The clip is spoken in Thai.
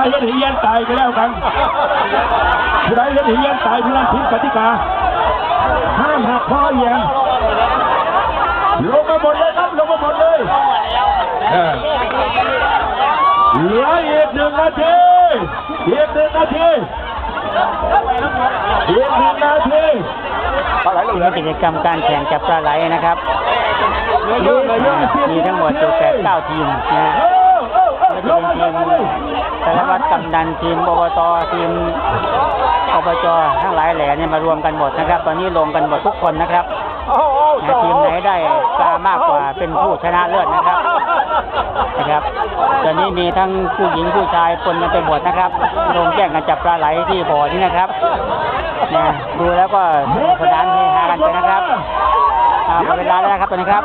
เฮียนตายไปแล้วกันผู้ใดเห็นเฮียนตายผู้นั้นผิดกติกา ห้ามหักคอเฮียนลงมาหมดเลยครับลงมาหมดเลยเออเหลืออีกหนึ่งนาทีอีกหนึ่งนาทีอีกหนึ่งนาทีนี่กิจกรรมการแข่งจับปลาไหลนะครับ มีทั้งหมดอยู่แปดเก้าทีมนะฮะไม่ว่าจะเป็นทีม สารวัตรกำนันทีมอบตทีมอบจทั้งหลายแหล่เนี่ยมารวมกันหมดนะครับ ตอนนี้ลงกันหมดทุกคนนะครับนะทีมไหนได้ปลามากกว่าเป็นผู้ชนะเลิศนะครับนะครับ ตอนนี้มีทั้งผู้หญิงผู้ชายปนกันไปหมดนะครับลงแข่งกันจับปลาไหลที่บ่อนี้นะครับนะดูแล้วก็สนุกสนานเฮฮากันไปนะครับอ่าหมดเวลาแล้วนะครับตอนนี้ครับ